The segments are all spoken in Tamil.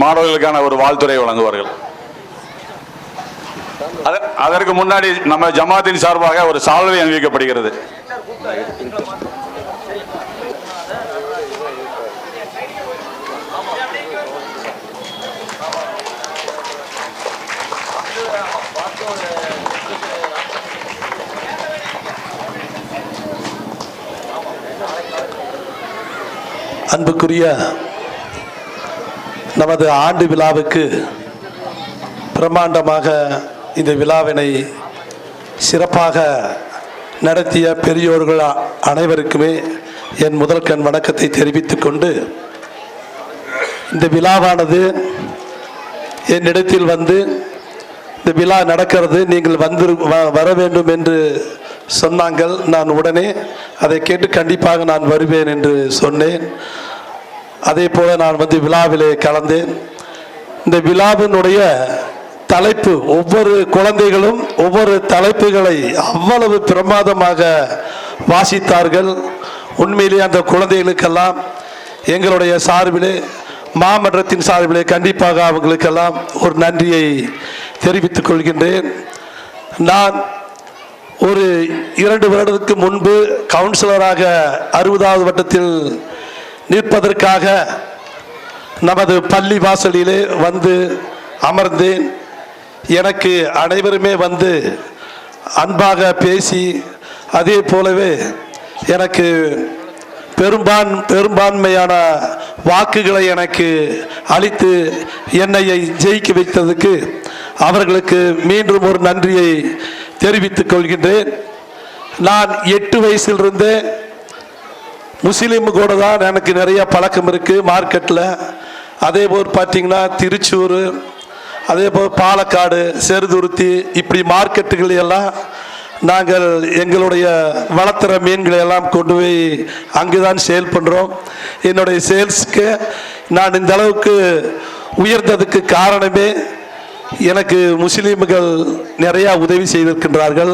மாணவர்களுக்கான ஒரு வாழ்த்துறை வழங்குவார்கள். அதற்கு முன்னாடி நம்ம ஜமாத்தின் சார்பாக ஒரு சால்வை அணிவிக்கப்படுகிறது அன்புக்குரிய நமது ஆண்டு விழாவுக்கு பிரம்மாண்டமாக இந்த விழாவினை சிறப்பாக நடத்திய பெரியோர்கள் அனைவருக்குமே என் முதல் கண் வணக்கத்தை தெரிவித்துக் கொண்டு இந்த விழாவானது என்னிடத்தில் வந்து இந்த விழா நடக்கிறது நீங்கள் வந்து வர வேண்டும் என்று சொன்னாங்கள். நான் உடனே அதை கேட்டு கண்டிப்பாக நான் வருவேன் என்று சொன்னேன். அதே போல நான் வந்து விழாவிலே கலந்தேன் இந்த விழாவினுடைய தலைப்பு ஒவ்வொரு குழந்தைகளும் ஒவ்வொரு தலைப்புகளை அவ்வளவு பிரமாதமாக வாசித்தார்கள். உண்மையிலேயே அந்த குழந்தைகளுக்கெல்லாம் எங்களுடைய சார்பிலே மாமன்றத்தின் சார்பிலே கண்டிப்பாக அவங்களுக்கெல்லாம் ஒரு நன்றியை தெரிவித்துக் கொள்கின்றேன். நான் ஒரு இரண்டு வருடத்துக்கு முன்பு கவுன்சிலராக அறுபதாவது வட்டத்தில் நிற்பதற்காக நமது பள்ளி வாசலிலே வந்து அமர்ந்தேன். எனக்கு அனைவருமே வந்து அன்பாக பேசி அதே போலவே எனக்கு பெரும்பான் பெரும்பான்மையான வாக்குகளை எனக்கு அளித்து என்னை ஜெயிக்க வைத்ததுக்கு அவர்களுக்கு மீண்டும் ஒரு நன்றியை தெரிவித்துக் கொள்கின்றேன். நான் எட்டு வயசிலிருந்தே முஸ்லீம் கூட தான் எனக்கு நிறைய பழக்கம் இருக்குது மார்க்கெட்டில் அதே போல் பார்த்தீங்கன்னா திருச்சூர் அதே போல் பாலக்காடு செருதுருத்தி இப்படி மார்க்கெட்டுகள் எல்லாம் நாங்கள் எங்களுடைய வளர்த்துற மீன்களை எல்லாம் கொண்டு போய் அங்கு தான் சேல் பண்ணுறோம் என்னுடைய சேல்ஸுக்கு நான் இந்த அளவுக்கு உயர்ந்ததுக்கு காரணமே எனக்கு முஸ்லீம்கள் நிறையா உதவி செய்திருக்கின்றார்கள்.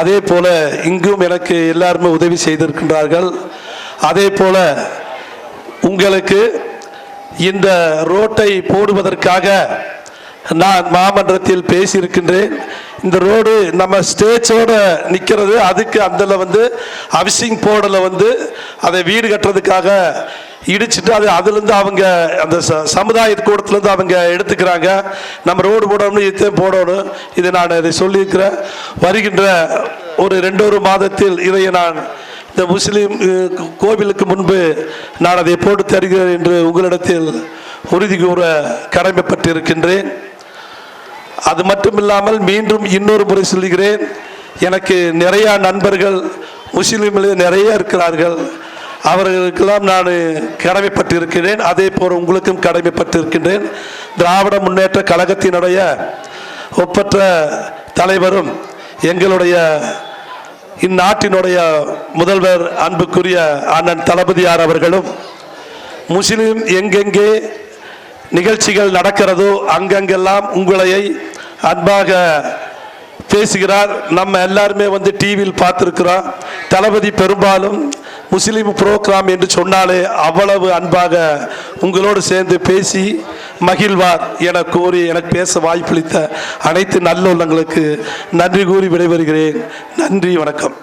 அதே போல் இங்கும் எனக்கு எல்லாருமே உதவி செய்திருக்கின்றார்கள். அதே போல உங்களுக்கு இந்த ரோட்டை போடுவதற்காக நான் மாமன்றத்தில் பேசியிருக்கின்றேன். இந்த ரோடு நம்ம ஸ்டேஜோட நிற்கிறது அதுக்கு அதில் வந்து அவிசிங் போர்டில் வந்து அதை வீடு கட்டுறதுக்காக இடிச்சிட்டு அது அதுலேருந்து அவங்க அந்த ச சமுதாய கூடத்துலேருந்து அவங்க எடுத்துக்கிறாங்க. நம்ம ரோடு போடணும்னு இதை போடணும். இதை நான் இதை சொல்லியிருக்கிறேன். வருகின்ற ஒரு ரெண்டு ஒரு மாதத்தில் இதை நான் இந்த முஸ்லீம் கோவிலுக்கு முன்பு நான் அதை போட்டு தருகிறேன் என்று உங்களிடத்தில் உறுதி கூற கடமைப்பட்டிருக்கின்றேன். அது மட்டும் இல்லாமல் மீண்டும் இன்னொரு முறை சொல்கிறேன் எனக்கு நிறைய நண்பர்கள் முஸ்லீம்களே நிறைய இருக்கிறார்கள். அவர்களுக்கெல்லாம் நான் கடமைப்பட்டிருக்கிறேன். அதே போல் உங்களுக்கும் கடமைப்பட்டிருக்கின்றேன். திராவிட முன்னேற்ற கழகத்தினுடைய ஒப்பற்ற தலைவரும் எங்களுடைய இந்நாட்டினுடைய முதல்வர் அன்புக்குரிய அண்ணன் தளபதியார் அவர்களும் முஸ்லிம் எங்கெங்கே நிகழ்ச்சிகள் நடக்கிறதோ அங்கங்கெல்லாம் உங்களை அன்பாக பேசுகிறார். நம்ம எல்லாருமே வந்து டிவியில் பார்த்துருக்கிறோம். தளபதி பெரும்பாலும் முஸ்லீம் புரோகிராம் என்று சொன்னாலே அவ்வளவு அன்பாக உங்களோடு சேர்ந்து பேசி மகிழ்வார் என கூறி எனக்கு பேச வாய்ப்பளித்த அனைத்து நல்லுள்ளங்களுக்கு நன்றி கூறி விடைபெறுகிறேன். நன்றி வணக்கம்.